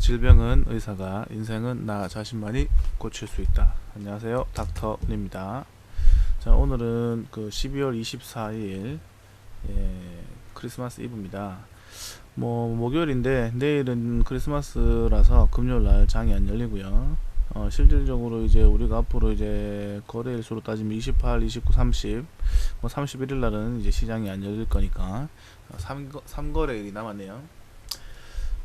질병은 의사가, 인생은 나 자신만이 고칠 수 있다. 안녕하세요, 닥터입니다. 자, 오늘은 그 12월 24일 예, 크리스마스 이브입니다. 뭐 목요일인데 내일은 크리스마스라서 금요일 날 장이 안 열리고요. 어, 실질적으로 이제 우리가 앞으로 이제 거래일 수로 따지면 28, 29, 30, 뭐 31일 날은 이제 시장이 안 열릴 거니까 3, 3거래일이 남았네요.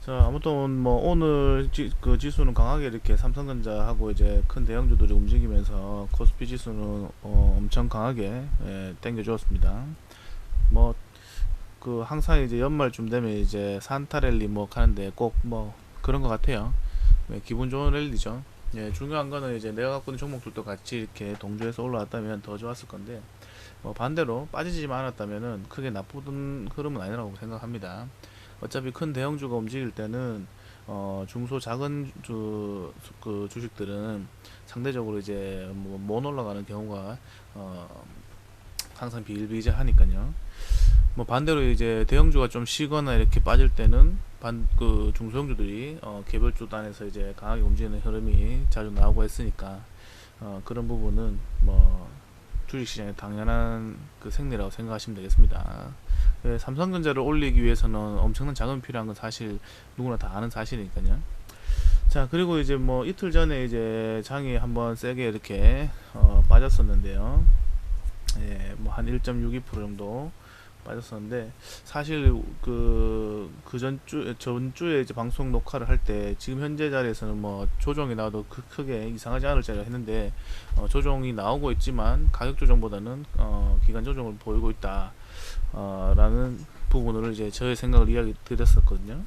자, 아무튼 뭐 오늘 지, 그 지수는 강하게 이렇게 삼성전자하고 이제 큰 대형주들이 움직이면서 코스피 지수는 어, 엄청 강하게 예, 당겨주었습니다. 뭐 그 항상 이제 연말쯤 되면 이제 산타 랠리 뭐 하는데 꼭 뭐 그런 것 같아요. 예, 기분 좋은 랠리죠. 예, 중요한 거는 이제 내가 갖고 있는 종목들도 같이 이렇게 동조해서 올라왔다면 더 좋았을 건데 뭐 반대로 빠지지만 않았다면은 크게 나쁜 흐름은 아니라고 생각합니다. 어차피 큰 대형주가 움직일 때는 어 중소 작은 주, 그 주식들은 상대적으로 이제 뭐 못 올라가는 경우가 어 항상 비일비재하니까요. 뭐 반대로 이제 대형주가 좀 쉬거나 이렇게 빠질 때는 반 그 중소형주들이 어 개별주 단에서 이제 강하게 움직이는 흐름이 자주 나오고 했으니까 어 그런 부분은 뭐 주식시장의 당연한 그 생리라고 생각하시면 되겠습니다. 예, 삼성전자를 올리기 위해서는 엄청난 자금이 필요한 건 사실 누구나 다 아는 사실이니까요. 자 그리고 이제 뭐 이틀 전에 이제 장이 한번 세게 이렇게 어, 빠졌었는데요. 예, 뭐 한 1.62% 정도 빠졌었는데 사실 그 그 전주 전주에 이제 방송 녹화를 할 때 지금 현재 자리에서는 뭐 조정이 나와도 그 크게 이상하지 않을 자리라 했는데 어, 조정이 나오고 있지만 가격 조정보다는 어, 기간 조정을 보이고 있다. 어, 라는 부분을 이제 저의 생각을 이야기 드렸었거든요.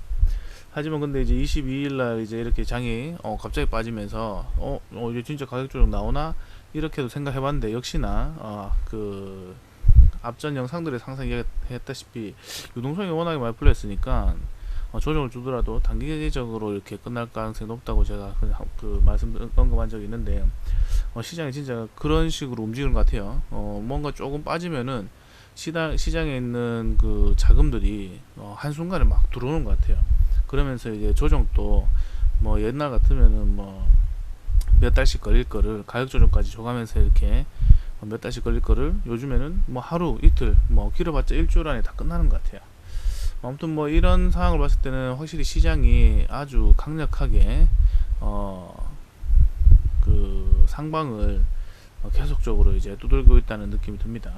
하지만 근데 이제 22일 날 이제 이렇게 장이 어, 갑자기 빠지면서 어, 어 이제 진짜 가격 조정 나오나 이렇게도 생각해 봤는데 역시나 어, 그 앞전 영상들에서 항상 이야기했다시피 유동성이 워낙에 많이 풀렸으니까 어, 조정을 주더라도 단기적으로 이렇게 끝날 가능성이 높다고 제가 그, 그 말씀 언급한 적이 있는데 어, 시장이 진짜 그런 식으로 움직이는 것 같아요. 어, 뭔가 조금 빠지면은 시장, 시장에 있는 그 자금들이 어, 한순간에 막 들어오는 것 같아요. 그러면서 이제 조정도 뭐 옛날 같으면은 뭐 몇 달씩 걸릴 거를 가격 조정까지 줘가면서 이렇게 몇 달씩 걸릴 거를 요즘에는 뭐 하루 이틀 뭐 길어봤자 일주일 안에 다 끝나는 것 같아요. 아무튼 뭐 이런 상황을 봤을 때는 확실히 시장이 아주 강력하게 어 그 상방을 어, 계속적으로 이제 두들고 있다는 느낌이 듭니다.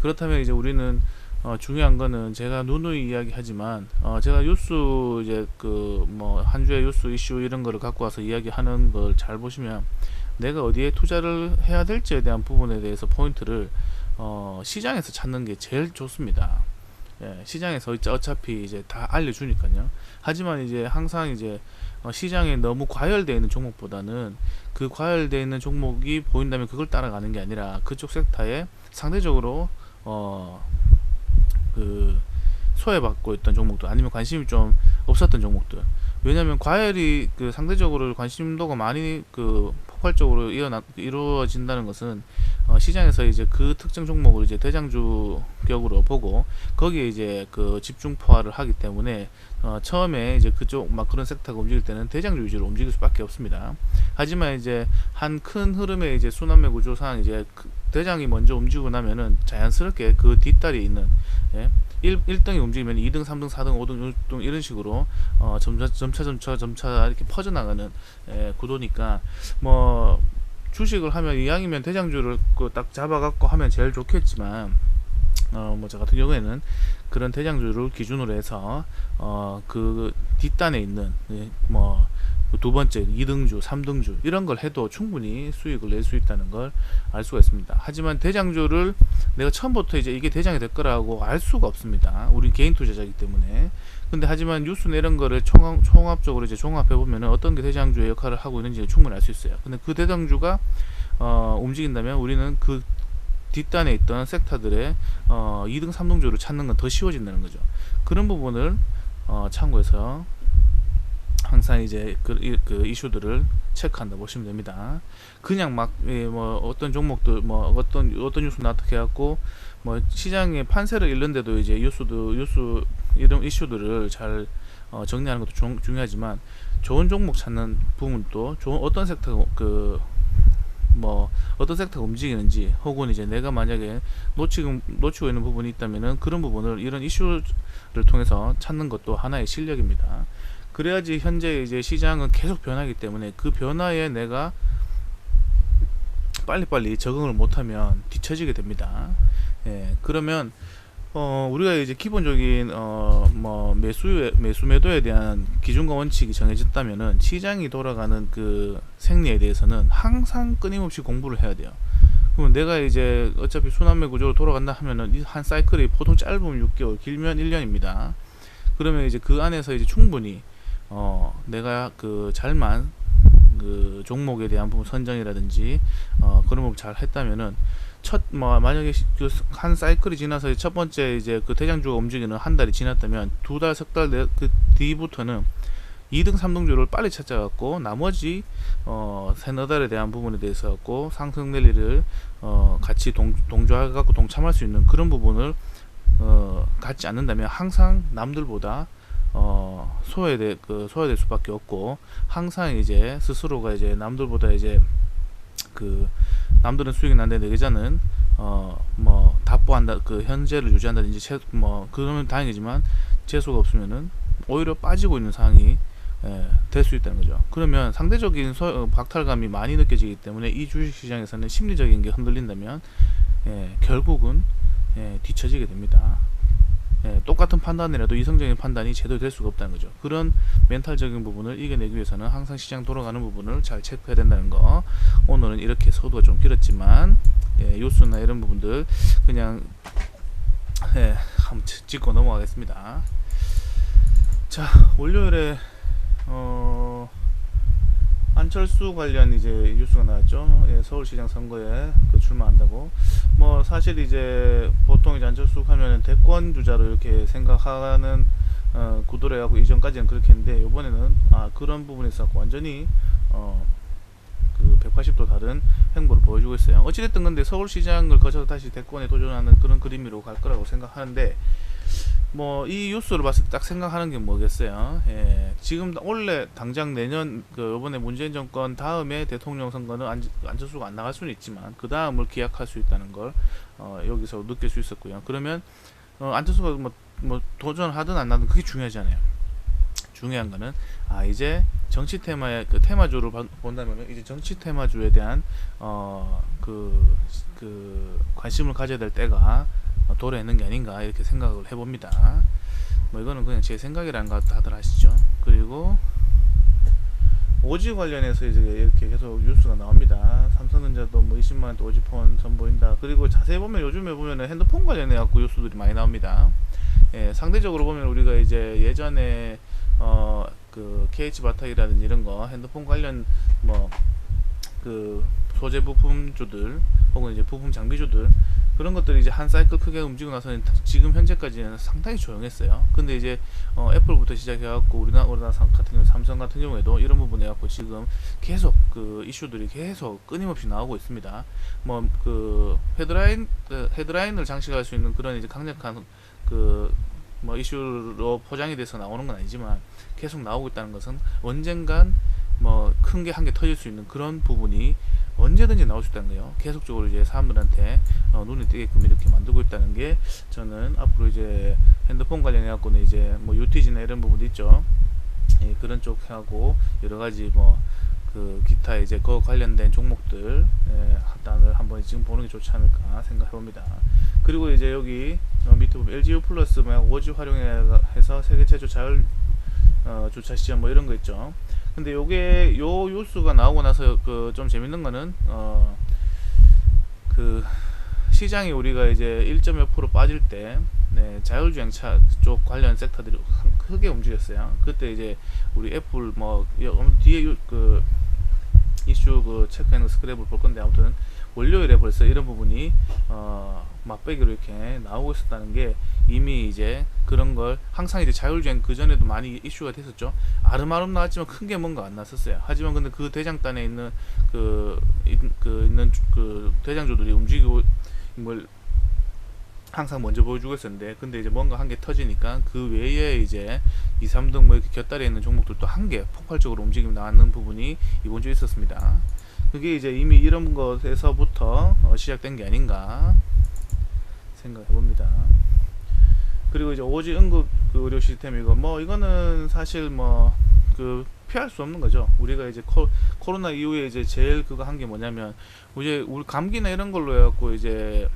그렇다면 이제 우리는 어, 중요한 거는 제가 누누이 이야기하지만 어, 제가 뉴스 이제 그 뭐 한 주의 뉴스 이슈 이런 거를 갖고 와서 이야기하는 걸 잘 보시면 내가 어디에 투자를 해야 될지에 대한 부분에 대해서 포인트를 어, 시장에서 찾는 게 제일 좋습니다. 예, 시장에서 어차피 이제 다 알려주니까요. 하지만 이제 항상 이제 어, 시장에 너무 과열되어 있는 종목보다는 그 과열되어 있는 종목이 보인다면 그걸 따라가는 게 아니라 그쪽 섹터에 상대적으로 어 그 소외받고 있던 종목들 아니면 관심이 좀 없었던 종목들 왜냐하면 과열이 그 상대적으로 관심도가 많이 그 폭발적으로 일어나, 이루어진다는 것은 어, 시장에서 이제 그 특정 종목을 이제 대장주 격으로 보고 거기에 이제 그 집중 포화를 하기 때문에 어, 처음에 이제 그쪽 막 그런 섹터가 움직일 때는 대장주 위주로 움직일 수밖에 없습니다. 하지만 이제 한 큰 흐름의 이제 순환매 구조상 이제 그 대장이 먼저 움직이고 나면은 자연스럽게 그 뒷다리에 있는 예, 1, 1등이 움직이면 2등, 3등, 4등, 5등, 6등 이런 식으로 어, 점차 점차 점차 점차 이렇게 퍼져나가는 예, 구도니까 뭐 주식을 하면 이왕이면 대장주를 그딱 잡아갖고 하면 제일 좋겠지만 어, 뭐 저 같은 경우에는 그런 대장주를 기준으로 해서 어, 그 뒷단에 있는 예, 뭐그 두 번째 2등주, 3등주 이런 걸 해도 충분히 수익을 낼 수 있다는 걸 알 수가 있습니다. 하지만 대장주를 내가 처음부터 이제 이게 대장이 될 거라고 알 수가 없습니다. 우리 개인 투자자이기 때문에. 근데 하지만 뉴스나 이런 거를 총합, 총합 적으로 이제 종합해 보면은 어떤 게 대장주의 역할을 하고 있는지 충분히 알 수 있어요. 근데 그 대장주가 어, 움직인다면 우리는 그 뒷단에 있던 섹터들의 어, 2등, 3등주를 찾는 건 더 쉬워진다는 거죠. 그런 부분을 어, 참고해서 항상 이제 그, 이, 그 이슈들을 체크한다 보시면 됩니다. 그냥 막뭐 예, 뭐 어떤 종목들 뭐 어떤 어떤 뉴스 나타해 갖고 뭐 시장의 판세를 잃는데도 이제 뉴스도 뉴스 이런 이슈들을 잘 어, 정리하는 것도 중, 중요하지만 좋은 종목 찾는 부분도 좋은 어떤 섹터 그 뭐 어떤 섹터가 움직이는지 혹은 이제 내가 만약에 놓치고 놓치고 있는 부분이 있다면은 그런 부분을 이런 이슈를 통해서 찾는 것도 하나의 실력입니다. 그래야지 현재 이제 시장은 계속 변하기 때문에 그 변화에 내가 빨리빨리 적응을 못하면 뒤처지게 됩니다. 예, 그러면 어, 우리가 이제 기본적인 어, 뭐 매수 매수 매도에 대한 기준과 원칙이 정해졌다면은 시장이 돌아가는 그 생리에 대해서는 항상 끊임없이 공부를 해야 돼요. 그러면 내가 이제 어차피 순환매 구조로 돌아간다 하면은 이한 사이클이 보통 짧으면 6개월, 길면 1년입니다. 그러면 이제 그 안에서 이제 충분히 어, 내가 그 잘만 그 종목에 대한 부분 선정이라든지 어, 그런 부분 잘 했다면은 첫 뭐 만약에 그 한 사이클이 지나서 첫 번째 이제 그 대장주가 움직이는 한 달이 지났다면 두 달, 석 달 그 뒤부터는 2등, 3등주를 빨리 찾아갖고 나머지 어 세너 달에 대한 부분에 대해서 갖고 상승 랠리를 어 같이 동, 동조해 갖고 동참할 수 있는 그런 부분을 어 갖지 않는다면 항상 남들보다 어 소외될 그 소외될 수밖에 없고 항상 이제 스스로가 이제 남들보다 이제 그 남들은 수익이 난데 내 계좌는 어뭐 답보한다 그 현재를 유지한다든지 채, 뭐 그러면 다행이지만 재수가 없으면은 오히려 빠지고 있는 상황이 예, 될수 있다는 거죠. 그러면 상대적인 소, 어, 박탈감이 많이 느껴지기 때문에 이 주식 시장에서는 심리적인 게 흔들린다면 예, 결국은 예, 뒤처지게 됩니다. 예, 똑같은 판단이라도 이성적인 판단이 제대로 될 수가 없다는 거죠. 그런 멘탈적인 부분을 이겨내기 위해서는 항상 시장 돌아가는 부분을 잘 체크해야 된다는 거. 오늘은 이렇게 서두가 좀 길었지만 예, 요수나 이런 부분들 그냥 예, 한번 짚- 짚고 넘어가겠습니다. 자, 월요일에 어 안철수 관련 이제 뉴스가 나왔죠. 예, 서울시장 선거에 그 출마한다고. 뭐 사실 이제 보통 이제 안철수 하면은 대권 주자로 이렇게 생각하는 어, 구도를 하고 이전까지는 그렇게 했는데 이번에는 아 그런 부분에서 완전히 어, 그 180도 다른 행보를 보여주고 있어요. 어찌됐든 근데 서울시장을 거쳐서 다시 대권에 도전하는 그런 그림으로 갈 거라고 생각하는데 뭐 이 뉴스를 봤을 때 딱 생각하는 게 뭐겠어요. 예, 지금 원래 당장 내년 그 이번에 문재인 정권 다음에 대통령 선거는 안, 안철수가 안 나갈 수는 있지만 그 다음을 기약할 수 있다는 걸 어, 여기서 느낄 수 있었고요. 그러면 어, 안철수가 뭐, 뭐 도전하든 안 하든 그게 중요하잖아요. 중요한 거는 아 이제 정치 테마의 그 테마주를 봐- 본다면 이제 정치 테마주에 대한 어그 그 관심을 가져야 될 때가 어, 도래했는 게 아닌가 이렇게 생각을 해봅니다. 뭐 이거는 그냥 제 생각이라는 거 다들 아시죠? 그리고 오지 관련해서 이제 이렇게 계속 뉴스가 나옵니다. 삼성전자도 뭐 20만 원대 오지폰 선보인다. 그리고 자세히 보면 요즘에 보면은 핸드폰 관련해 갖고 뉴스들이 많이 나옵니다. 예, 상대적으로 보면 우리가 이제 예전에 어 그 KH 바탕이라든지 이런 거 핸드폰 관련 뭐 그 소재 부품주들 혹은 이제 부품 장비주들 그런 것들이 이제 한 사이클 크게 움직이고 나서는 지금 현재까지는 상당히 조용했어요. 근데 이제 어, 애플부터 시작해갖고 우리나라 같은 경우 삼성 같은 경우에도 이런 부분에 갖고 지금 계속 그 이슈들이 계속 끊임없이 나오고 있습니다. 뭐 그 헤드라인 그 헤드라인을 장식할 수 있는 그런 이제 강력한 그 뭐 이슈로 포장이 돼서 나오는 건 아니지만 계속 나오고 있다는 것은 언젠간 뭐 큰 게 한 개 터질 수 있는 그런 부분이 언제든지 나올 수 있다는 거예요. 계속적으로 이제 사람들한테 어, 눈에 띄게끔 이렇게 만들고 있다는 게 저는 앞으로 이제 핸드폰 관련해 갖고는 이제 뭐 UTG나 이런 부분도 있죠. 예, 그런 쪽하고 여러 가지 뭐 그 기타 이제 그 관련된 종목들 예, 한번 지금 보는 게 좋지 않을까 생각해 봅니다. 그리고 이제 여기 어, 밑에 보면 LGU 플러스 뭐 오지 활용해서 세계 최초 자율 어, 주차 시험 뭐 이런 거 있죠. 근데 요게 요 뉴스가 나오고 나서 그 좀 재밌는 거는 어 그 시장이 우리가 이제 1.몇 프로 빠질 때 네, 자율주행차 쪽 관련 섹터들이 크게 움직였어요. 그때 이제 우리 애플 뭐 여- 뒤에 요- 그 이슈 그 체크하는 스크랩을 볼 건데 아무튼 월요일에 벌써 이런 부분이 어 맛배기로 이렇게 나오고 있었다는 게 이미 이제 그런 걸 항상 이제 자율주행 그 전에도 많이 이슈가 됐었죠. 아름아름 나왔지만 큰 게 뭔가 안 났었어요. 하지만 근데 그 대장단에 있는 그, 이- 그 있는 주- 그 대장주들이 움직이고 뭘 항상 먼저 보여주고 있었는데 근데 이제 뭔가 한 개 터지니까 그 외에 이제 2, 3등 뭐 이렇게 곁다리에 있는 종목들도 한 개 폭발적으로 움직임 나왔는 부분이 이번 주에 있었습니다. 그게 이제 이미 이런 것에서부터 어, 시작된 게 아닌가 생각해 봅니다. 그리고 이제 오지 응급 그 의료 시스템이고 뭐 이거는 사실 뭐 그 피할 수 없는 거죠. 우리가 이제 코, 코로나 이후에 이제 제일 그거 한 게 뭐냐면 이제 우리 감기나 이런 걸로 해갖고 이제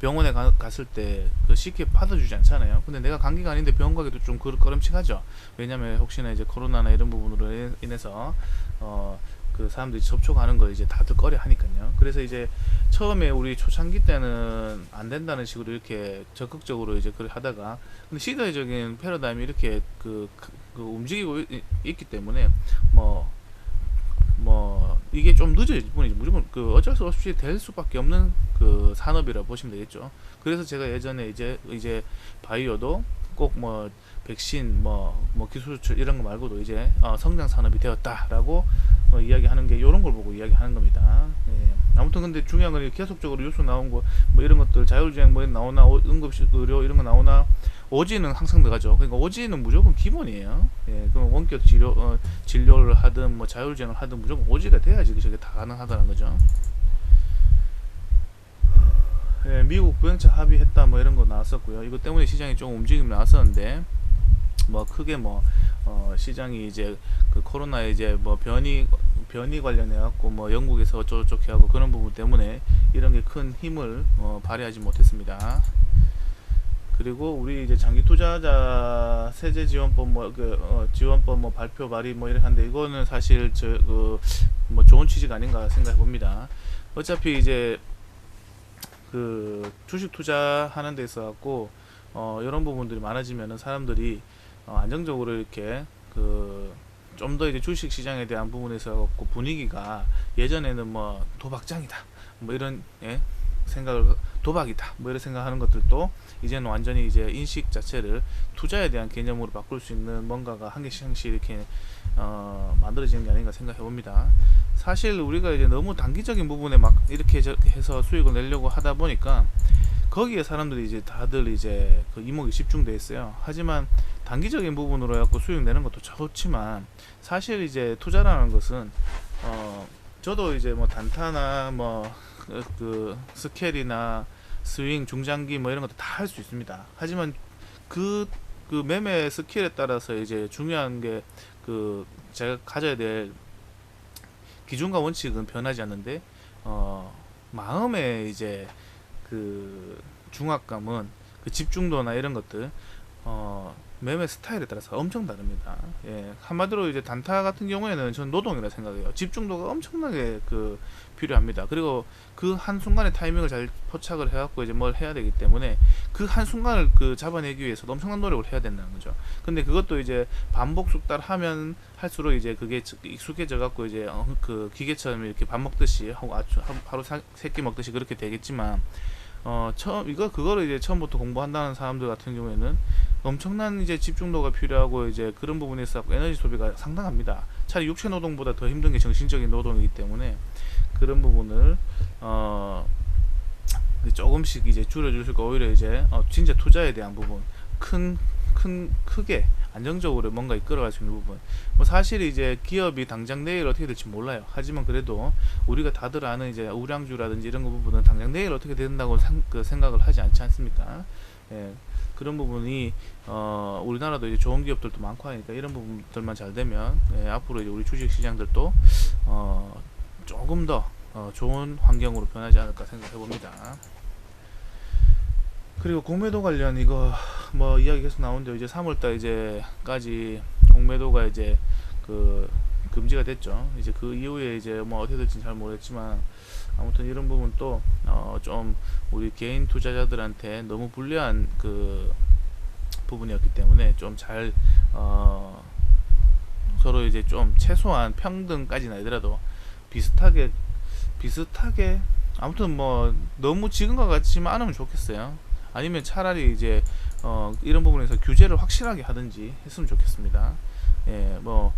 병원에 가, 갔을 때 그 쉽게 받아주지 않잖아요. 근데 내가 감기가 아닌데 병원 가기도 좀 그- 꺼림칙하죠. 왜냐면 혹시나 이제 코로나나 이런 부분으로 인- 인해서 어 그 사람들이 접촉하는 걸 이제 다들 꺼려 하니까요. 그래서 이제 처음에 우리 초창기 때는 안 된다는 식으로 이렇게 적극적으로 이제 그걸 하다가 근데 시대적인 패러다임이 이렇게 그, 그, 그 움직이고 있, 있기 때문에 뭐뭐 이게 좀 늦어질 뿐이지 무조건 그 어쩔 수 없이 될 수밖에 없는 그 산업이라 보시면 되겠죠. 그래서 제가 예전에 이제 이제 바이오도 꼭뭐 백신 뭐 뭐 기술 이런 거 말고도 이제 어, 성장 산업이 되었다라고 어, 이야기하는 게 이런 걸 보고 이야기하는 겁니다. 예. 아무튼 근데 중요한 건 계속적으로 뉴스 나온 거 뭐 이런 것들 자율주행 뭐 나오나 오- 응급실 의료 이런 거 나오나 오지는 항상 들어가죠. 그러니까 오지는 무조건 기본이에요. 예, 그럼 원격 치료 어, 진료를 하든 뭐 자율주행을 하든 무조건 오지가 돼야지 그게 다 가능하다는 거죠. 예, 미국 부영차 합의했다 뭐 이런 거 나왔었고요. 이것 때문에 시장이 좀 움직임이 나왔었는데 뭐 크게 뭐 어, 시장이 이제 그 코로나 이제 뭐 변이 변이 관련해 갖고 뭐 영국에서 어쩌고저쩌고 하고 그런 부분 때문에 이런 게 큰 힘을 어, 발휘하지 못했습니다. 그리고 우리 이제 장기 투자자 세제 지원법 뭐그 어, 지원법 뭐 발표 발의 뭐 이렇게 하는데 이거는 사실 저그뭐 좋은 취지가 아닌가 생각해 봅니다. 어차피 이제 그 주식 투자하는 데 있어 갖고 어 이런 부분들이 많아지면은 사람들이 어 안정적으로 이렇게 그 좀 더 이제 주식 시장에 대한 부분에서 분위기가 예전에는 뭐 도박장이다 뭐 이런 예 생각을 도박이다 뭐 이런 생각하는 것들도 이제는 완전히 이제 인식 자체를 투자에 대한 개념으로 바꿀 수 있는 뭔가가 한 개씩 한 개씩 이렇게 어 만들어지는 게 아닌가 생각해 봅니다. 사실 우리가 이제 너무 단기적인 부분에 막 이렇게 해서 수익을 내려고 하다 보니까 거기에 사람들이 이제 다들 이제 그 이목이 집중돼 있어요. 하지만 단기적인 부분으로 해갖고 수익 내는 것도 좋지만 사실 이제 투자라는 것은 어 저도 이제 뭐 단타나 뭐 그 스케일이나 스윙 중장기 뭐 이런 것도 다 할 수 있습니다. 하지만 그 그 매매 스킬에 따라서 이제 중요한 게 그 제가 가져야 될 기준과 원칙은 변하지 않는데 어 마음의 이제 그 중압감은 그 집중도나 이런 것들 어 매매 스타일에 따라서 엄청 다릅니다. 예, 한마디로 이제 단타 같은 경우에는 저는 노동이라 생각해요. 집중도가 엄청나게 그 필요합니다. 그리고 그 한 순간의 타이밍을 잘 포착을 해갖고 이제 뭘 해야 되기 때문에 그 한 순간을 그 잡아내기 위해서 엄청난 노력을 해야 된다는 거죠. 근데 그것도 이제 반복 숙달하면 할수록 이제 그게 익숙해져 갖고 이제 어, 그 기계처럼 이렇게 밥 먹듯이 하고 아주 하루 세 끼 먹듯이 그렇게 되겠지만 어 처음 이거 그거를 이제 처음부터 공부한다는 사람들 같은 경우에는 엄청난 이제 집중도가 필요하고 이제 그런 부분에서 에너지 소비가 상당합니다. 차라리 육체 노동보다 더 힘든 게 정신적인 노동이기 때문에 그런 부분을 어 조금씩 이제 줄여주실까 오히려 이제 어 진짜 투자에 대한 부분 큰 큰 크게 안정적으로 뭔가 이끌어갈 수 있는 부분. 뭐 사실 이제 기업이 당장 내일 어떻게 될지 몰라요. 하지만 그래도 우리가 다들 아는 이제 우량주라든지 이런 거 부분은 당장 내일 어떻게 된다고 상, 그 생각을 하지 않지 않습니까? 예. 그런 부분이 어 우리나라도 이제 좋은 기업들도 많고 하니까 이런 부분들만 잘 되면 예, 앞으로 이제 우리 주식 시장들도 어 조금 더 어, 좋은 환경으로 변하지 않을까 생각해 봅니다. 그리고 공매도 관련 이거 뭐 이야기 계속 나오는데 이제 3월달 이제까지 공매도가 이제 그 금지가 됐죠. 이제 그 이후에 이제 뭐 어떻게 될지 잘 모르겠지만 아무튼 이런 부분 또어좀 우리 개인 투자자들한테 너무 불리한 그 부분이었기 때문에 좀잘 어 서로 이제 좀 최소한 평등까지는 아니더라도 비슷하게 비슷하게 아무튼 뭐 너무 지금과 같지만 않으면 좋겠어요. 아니면 차라리 이제 어 이런 부분에서 규제를 확실하게 하든지 했으면 좋겠습니다. 예, 뭐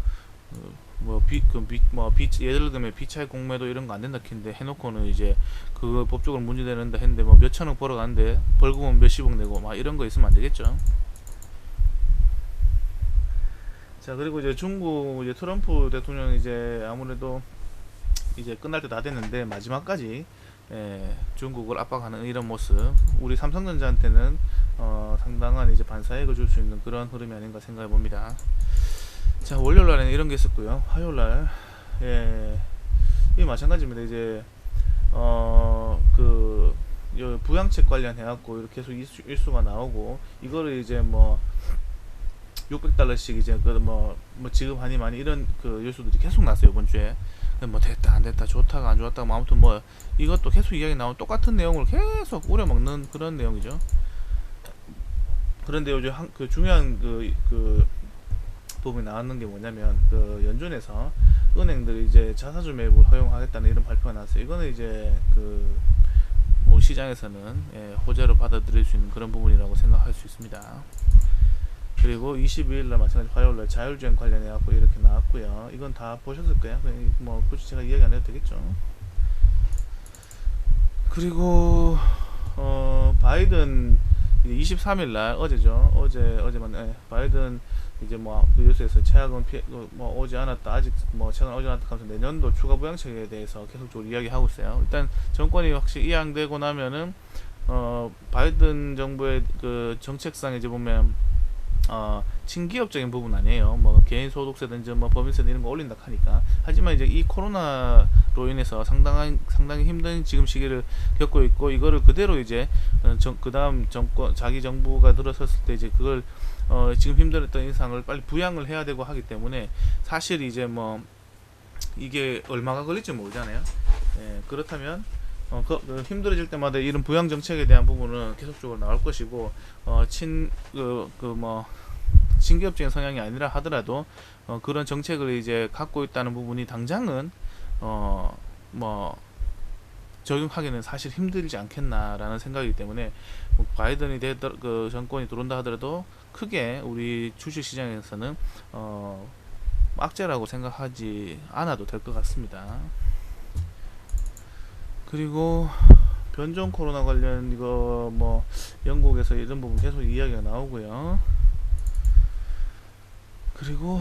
어, 뭐비그뭐 예를 들면 비차익 공매도 이런 거 안 된다 했는데 해놓고는 이제 그거 법적으로 문제되는다 했는데 뭐 몇천억 벌어가는데 벌금은 몇십억 내고 막 이런 거 있으면 안 되겠죠. 자 그리고 이제 중국 이제 트럼프 대통령 이제 아무래도 이제 끝날 때 다 됐는데 마지막까지 예, 중국을 압박하는 이런 모습 우리 삼성전자한테는 어, 상당한 이제 반사익을 줄 수 있는 그런 흐름이 아닌가 생각해 봅니다. 자 월요일 날에는 이런 게 있었고요. 화요일 날 예, 이 마찬가지입니다. 이제 어그 부양책 관련해 갖고 이렇게 계속 일수, 일수가 나오고 이거를 이제 뭐 600달러씩 이제 그뭐 뭐 지급하니 많이 이런 그 뉴스들이 계속 났어요 이번 주에 뭐 됐다 안 됐다 좋다가 안 좋았다가 뭐 아무튼 뭐 이것도 계속 이야기 나오는 똑같은 내용을 계속 우려먹는 그런 내용이죠 그런데 요즘 한, 그 중요한 그, 그 부분이 나왔는 게 뭐냐면 그 연준에서 은행들이 이제 자사주 매입을 허용하겠다는 이런 발표가 나왔어요 이거는 이제 그뭐 시장에서는 예, 호재로 받아들일 수 있는 그런 부분이라고 생각할 수 있습니다. 그리고 22일 날 마찬가지 화요일 날 자율주행 관련해 갖고 이렇게 나왔고요. 이건 다 보셨을 거예요. 그냥 뭐 굳이 제가 이야기 안 해도 되겠죠. 그리고 어 바이든 23일 날 어제죠. 어제 어제만 예, 바이든 이제 뭐그 뉴스에서 최악은 피해 뭐 오지 않았다 아직 뭐 최근 오지 않았다 하면서 내년도 추가 부양책에 대해서 계속적으로 이야기하고 있어요. 일단 정권이 확실히 이양되고 나면은 어 바이든 정부의 그 정책상 이제 보면 어, 친기업적인 부분 아니에요. 뭐 개인 소득세든지 뭐 법인세든 이런 거 올린다 하니까. 하지만 이제 이 코로나로 인해서 상당한 상당히 힘든 지금 시기를 겪고 있고 이거를 그대로 이제 어, 정, 그다음 정권 자기 정부가 들어섰을 때 이제 그걸 어, 지금 힘들었던 인상을 빨리 부양을 해야 되고 하기 때문에 사실 이제 뭐 이게 얼마가 걸릴지 모르잖아요. 예, 그렇다면 어, 그, 그 힘들어질 때마다 이런 부양 정책에 대한 부분은 계속적으로 나올 것이고 어, 친그그뭐 친기업적인 성향이 아니라 하더라도 어, 그런 정책을 이제 갖고 있다는 부분이 당장은 어 뭐 적용하기는 사실 힘들지 않겠나라는 생각이기 때문에 뭐 바이든이 되, 그 정권이 들어온다 하더라도 크게 우리 주식 시장에서는 어 악재라고 생각하지 않아도 될 것 같습니다. 그리고 변종 코로나 관련 이거 뭐 영국에서 이런 부분 계속 이야기가 나오고요. 그리고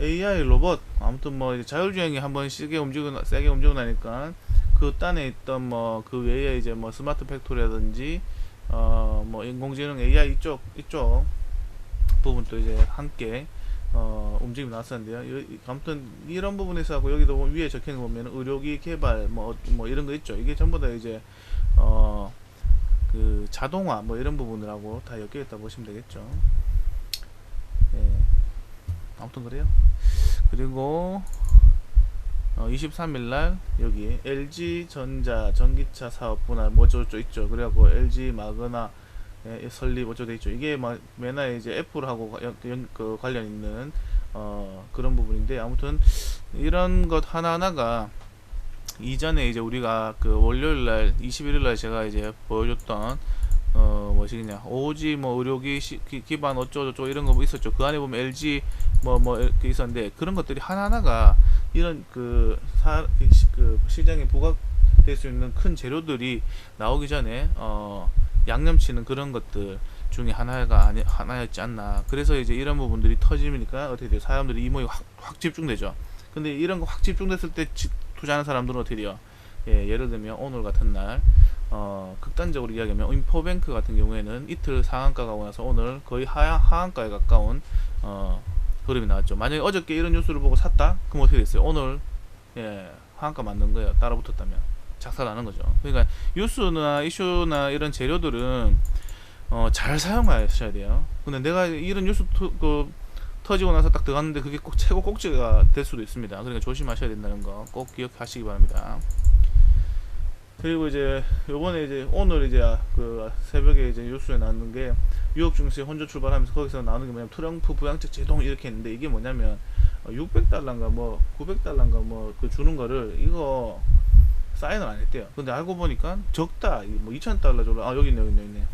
AI 로봇 아무튼 뭐 자율주행이 한번 세게 움직이고 세게 움직이고 나니까 그 딴에 있던 뭐 그 외에 이제 뭐 스마트 팩토리라든지 어 뭐 인공지능 AI 이쪽 이쪽 부분도 이제 함께 어 움직임이 나왔었는데요. 여- 아무튼 이런 부분에서 하고 여기도 위에 적힌 거 보면 의료기 개발 뭐뭐 이런 거 있죠. 이게 전부 다 이제 어 그 자동화 뭐 이런 부분들하고 다 엮여 있다 보시면 되겠죠. 예. 아무튼 그래요. 그리고 어, 23일 날 여기 LG 전자 전기차 사업 분할 뭐 어쩌고 있죠. 그래갖고 LG 마그나 예, 설립 어쩌고 돼 있죠. 이게 막 맨날 이제 애플하고 과- 연, 연, 그 관련 있는 어, 그런 부분인데 아무튼 이런 것 하나하나가 이전에 이제 우리가 그 월요일 날 21일 날 제가 이제 보여줬던 어 뭐시겠냐 오지 뭐 의료기 시, 기, 기반 어쩌고저쩌고 이런 거 뭐 있었죠. 그 안에 보면 LG 뭐뭐 이렇게 있었는데 그런 것들이 하나하나가 이런 그, 사, 그 시- 그 시장에 부각될 수 있는 큰 재료들이 나오기 전에 어 양념치는 그런 것들 중에 하나가 아니, 하나였지 않나. 그래서 이제 이런 부분들이 터지니까 어떻게 돼요? 사람들이 이모에 확, 확 집중되죠. 근데 이런 거 확 집중됐을 때 지- 투자하는 사람들은 어떻게 돼요? 예, 예를 들면 오늘 같은 날 어, 극단적으로 이야기하면 인포뱅크 같은 경우에는 이틀 상한가가 오고 나서 오늘 거의 하향, 하한가에 가까운 어, 흐름이 나왔죠. 만약에 어저께 이런 뉴스를 보고 샀다? 그럼 어떻게 됐어요? 오늘 예, 하한가 맞는 거예요. 따라 붙었다면 작살나는 거죠. 그러니까 뉴스나 이슈나 이런 재료들은 어, 잘 사용하셔야 돼요. 근데 내가 이런 뉴스 토, 그, 터지고 나서 딱 들어갔는데 그게 꼭 최고 꼭지가 될 수도 있습니다. 그러니까 조심하셔야 된다는 거 꼭 기억하시기 바랍니다. 그리고 이제 요번에 이제 오늘 이제 그 새벽에 이제 뉴스에 나왔는 게 뉴욕 증시 혼조 출발하면서 거기서 나오는 게 뭐냐면 트럼프 부양책 제동 이렇게 했는데 이게 뭐냐면 600달러인가 뭐 900달러인가 뭐 그 주는 거를 이거 사인을 안 했대요. 근데 알고 보니까 적다. 뭐 2000달러 줘라. 아 여기 있네 여기 있네 여기 있네.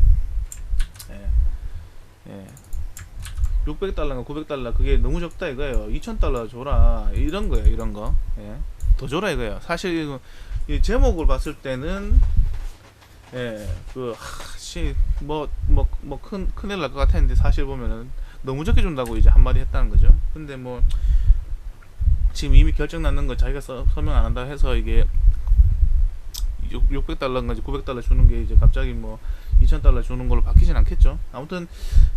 예. 예. 600달러인가 900달러 그게 너무 적다 이거예요. 2000달러 줘라 이런 거예요. 이런 거. 예. 더 줘라 이거예요. 사실 이 제목을 봤을 때는 예, 그, 하, 씨, 뭐, 뭐, 뭐, 큰, 큰일 날 것 같았는데, 사실 보면은, 너무 적게 준다고 이제 한마디 했다는 거죠. 근데 뭐, 지금 이미 결정 났는 거 자기가 서, 서명 안 한다 해서 이게, 6, 600달러인가 900달러 주는 게 이제 갑자기 뭐, 2000달러 주는 걸로 바뀌진 않겠죠. 아무튼,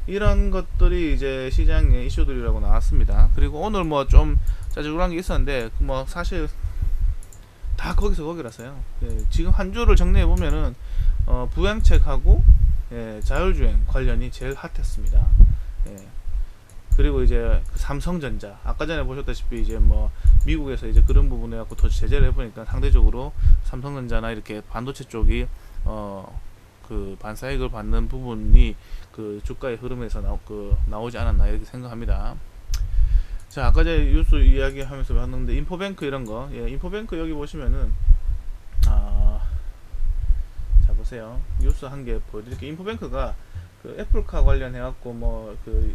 이런 것들이 이제 시장의 이슈들이라고 나왔습니다. 그리고 오늘 뭐 좀 짜증난 게 있었는데, 뭐, 사실, 다 거기서 거기라서요. 예, 지금 한 주를 정리해 보면은 어, 부양책하고 예, 자율주행 관련이 제일 핫했습니다. 예. 그리고 이제 그 삼성전자 아까 전에 보셨다시피 이제 뭐 미국에서 이제 그런 부분에 갖고 더 제재를 해보니까 상대적으로 삼성전자나 이렇게 반도체 쪽이 어 그 반사익을 받는 부분이 그 주가의 흐름에서 나오, 그 나오지 않았나 이렇게 생각합니다. 자 아까 전에 뉴스 이야기하면서 봤는데 인포뱅크 이런 거. 예, 인포뱅크 여기 보시면은 아, 자 보세요. 뉴스 한 개 보여드릴게요. 인포뱅크가 그 애플카 관련해 갖고 뭐 그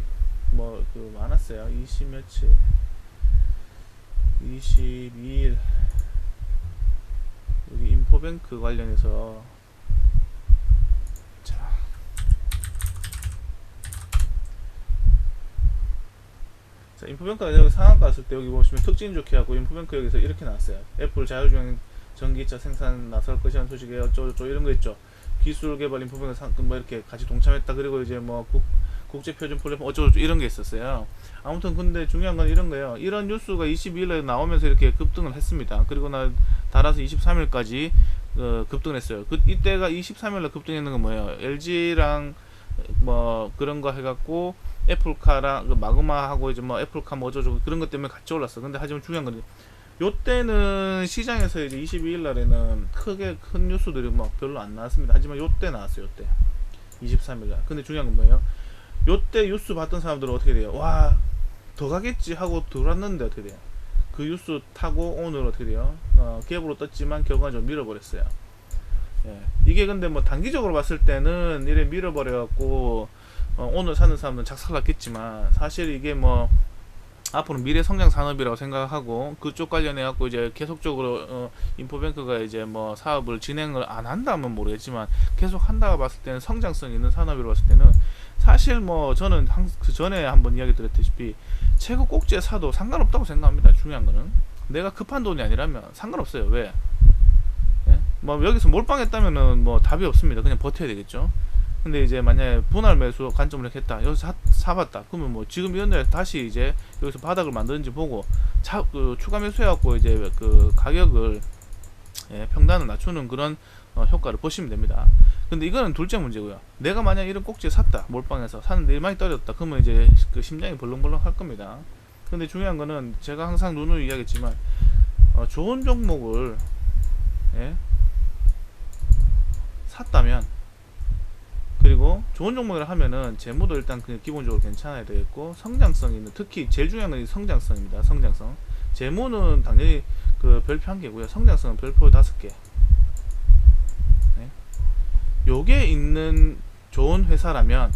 뭐 그 많았어요. 20 며칠 22일. 여기 인포뱅크 관련해서 인포뱅크가 여기 상한가 왔을 때 여기 보시면 특징 좋게 하고 인포뱅크 여기서 이렇게 나왔어요. 애플 자율주행 전기차 생산 나설 것이라는 소식에 어쩌고저쩌고 이런 거 있죠. 기술 개발 인포뱅크 상, 뭐 이렇게 같이 동참했다. 그리고 이제 뭐 국, 국제 표준 플랫폼 어쩌고저쩌고 이런 게 있었어요. 아무튼 근데 중요한 건 이런 거예요. 이런 뉴스가 22일에 나오면서 이렇게 급등을 했습니다. 그리고 나 달아서 23일까지 어, 급등을 했어요. 그 이때가 23일에 급등했는 건 뭐예요? LG랑 뭐 그런 거 해갖고 애플카랑 그 마그마하고 이제 뭐 애플카 뭐 어쩌고 그런 것 때문에 같이 올랐어. 근데 하지만 중요한 건 요때는 시장에서 이제 22일 날에는 크게 큰 뉴스들이 뭐 별로 안 나왔습니다. 하지만 요때 나왔어요. 요때 23일 날. 근데 중요한 건 뭐예요? 요때 뉴스 봤던 사람들은 어떻게 돼요? 와, 더 가겠지 하고 들어왔는데 어떻게 돼요? 그 뉴스 타고 오늘 어떻게 돼요? 어, 갭으로 떴지만 결과적으로 밀어버렸어요. 예. 이게 근데 뭐 단기적으로 봤을 때는 이래 밀어버려갖고 어, 오늘 사는 사람들은 작살났겠지만 사실 이게 뭐 앞으로 미래 성장 산업이라고 생각하고 그쪽 관련해 갖고 이제 계속적으로 어, 인포뱅크가 이제 뭐 사업을 진행을 안 한다면 모르겠지만 계속 한다고 봤을 때는 성장성 있는 산업이라고 봤을 때는 사실 뭐 저는 항, 그 전에 한번 이야기 드렸다시피 최고 꼭지에 사도 상관없다고 생각합니다. 중요한 거는 내가 급한 돈이 아니라면 상관없어요. 왜? 예? 뭐 여기서 몰빵했다면은 뭐 답이 없습니다. 그냥 버텨야 되겠죠. 근데 이제 만약에 분할 매수 관점을 이렇게 했다. 여기서 사, 사봤다. 그러면 뭐 지금 이런 데 다시 이제 여기서 바닥을 만드는지 보고 차, 그 추가 매수해갖고 이제 그 가격을 예, 평단을 낮추는 그런 어, 효과를 보시면 됩니다. 근데 이거는 둘째 문제고요. 내가 만약 이런 꼭지에 샀다. 몰빵해서 샀는데 많이 떨어졌다. 그러면 이제 그 심장이 벌렁벌렁 할 겁니다. 근데 중요한 거는 제가 항상 누누이 이야기했지만 어, 좋은 종목을 예? 샀다면 그리고 좋은 종목을 하면은 재무도 일단 그 기본적으로 괜찮아야 되겠고 성장성 있는 특히 제일 중요한 건이 성장성입니다. 성장성. 재무는 당연히 그 별표 한 개고요. 성장성은 별표 다섯 개. 네. 요게 있는 좋은 회사라면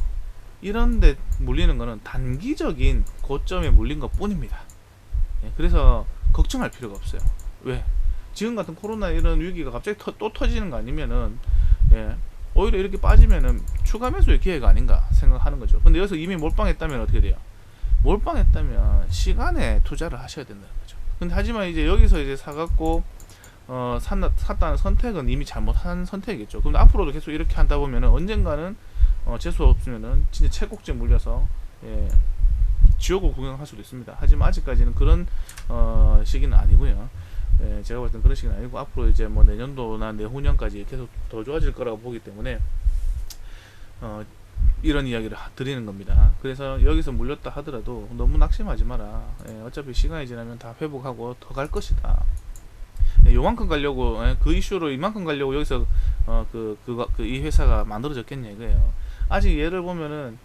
이런데 물리는 거는 단기적인 고점에 물린 것 뿐입니다. 예, 그래서 걱정할 필요가 없어요. 왜? 지금 같은 코로나 이런 위기가 갑자기 터, 또 터지는 거 아니면은 예, 오히려 이렇게 빠지면은 추가 매수의 기회가 아닌가 생각하는 거죠. 근데 여기서 이미 몰빵했다면 어떻게 돼요? 몰빵했다면 시간에 투자를 하셔야 된다는 거죠. 근데 하지만 이제 여기서 이제 사갖고 어 샀나, 샀다는 선택은 이미 잘못한 선택이겠죠. 그럼 앞으로도 계속 이렇게 한다 보면은 언젠가는 어 재수 없으면은 진짜 최고점 물려서 예, 지옥을 구경할 수도 있습니다. 하지만 아직까지는 그런 어 시기는 아니고요. 예, 제가 볼땐 그런 시기는 아니고 앞으로 이제 뭐 내년도나 내후년까지 계속 더 좋아질 거라고 보기 때문에 어, 이런 이야기를 하- 드리는 겁니다. 그래서 여기서 물렸다 하더라도 너무 낙심하지 마라. 예, 어차피 시간이 지나면 다 회복하고 더 갈 것이다. 예, 요만큼 가려고 예, 그 이슈로 이만큼 가려고 여기서 어, 그 그거 그이 회사가 만들어졌겠냐 이거예요. 아직 예를 보면은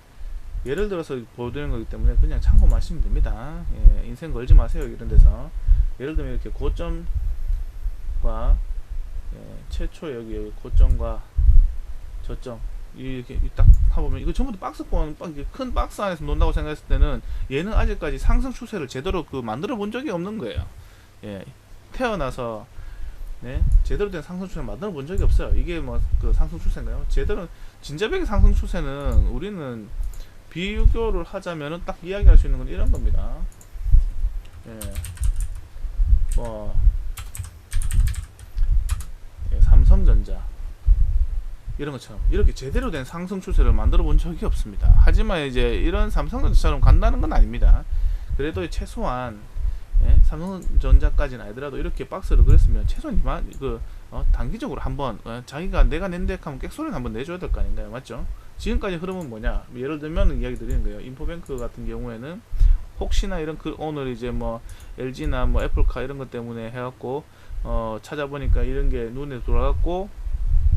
예를 들어서 보여드리는 거기 때문에 그냥 참고하시면 됩니다. 예, 인생 걸지 마세요 이런 데서. 예를 들면 이렇게 고점과 예, 최초 여기, 여기 고점과 저점 이렇게 딱 타보면 이거 전부 다 박스권 큰 박스 안에서 논다고 생각했을 때는 얘는 아직까지 상승 추세를 제대로 그 만들어 본 적이 없는 거예요. 예, 태어나서 네 제대로 된 상승 추세를 만들어 본 적이 없어요. 이게 뭐 그 상승 추세인가요? 제대로 진짜백의 상승 추세는 우리는 비교를 하자면은 딱 이야기할 수 있는 건 이런 겁니다. 예, 뭐 예, 삼성전자 이런 것처럼 이렇게 제대로 된 상승 추세를 만들어 본 적이 없습니다. 하지만 이제 이런 삼성전자처럼 간다는 건 아닙니다. 그래도 최소한 예, 삼성전자까지는 아니더라도 이렇게 박스를 그렸으면 최소한 이만 그 어, 단기적으로 한번 어, 자기가 내가 낸데 하면 객소리는 한번 내줘야 될 거 아닌가요, 맞죠? 지금까지 흐름은 뭐냐? 예를 들면 이야기 드리는 거예요. 인포뱅크 같은 경우에는 혹시나 이런 그 오늘 이제 뭐 LG나 뭐 애플카 이런 것 때문에 해갖고 어 찾아보니까 이런 게 눈에 들어갔고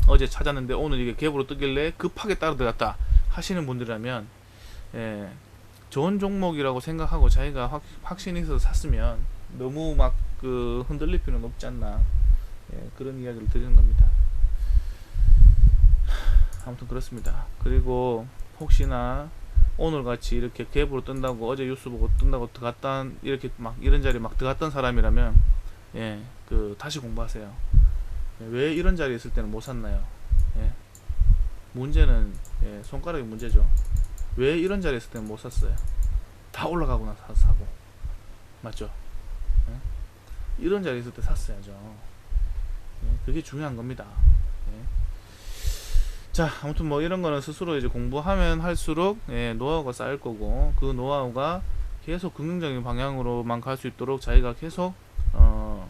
어제 찾았는데 오늘 이게 갭으로 뜨길래 급하게 따라 들어갔다 하시는 분들이라면 예, 좋은 종목이라고 생각하고 자기가 확, 확신이 있어서 샀으면 너무 막 그 흔들릴 필요는 없지 않나 예, 그런 이야기를 드리는 겁니다. 아무튼 그렇습니다. 그리고 혹시나 오늘 같이 이렇게 갭으로 뜬다고 어제 뉴스 보고 뜬다고 들어갔다 이렇게 막 이런 자리 막 들어갔던 사람이라면 예, 그 다시 공부하세요. 예, 왜 이런 자리에 있을 때는 못 샀나요? 예. 문제는 예, 손가락이 문제죠. 왜 이런 자리에 있을 때는 못 샀어요? 다 올라가고 나서 사고 맞죠? 예? 이런 자리에 있을 때 샀어야죠. 예, 그게 중요한 겁니다. 예. 자, 아무튼 뭐 이런 거는 스스로 이제 공부하면 할수록 예, 노하우가 쌓일 거고 그 노하우가 계속 긍정적인 방향으로만 갈 수 있도록 자기가 계속 어,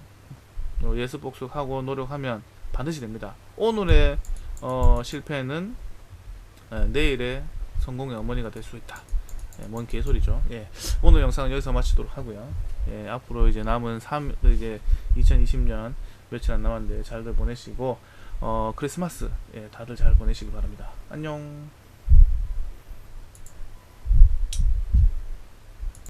어, 예습 복습하고 노력하면 반드시 됩니다. 오늘의 어, 실패는 예, 내일의 성공의 어머니가 될 수 있다. 예, 뭔 개소리죠. 예, 오늘 영상은 여기서 마치도록 하고요. 예, 앞으로 이제 남은 3 이제 2020년 며칠 안 남았는데 잘들 보내시고 어, 크리스마스 예, 다들 잘 보내시기 바랍니다. 안녕.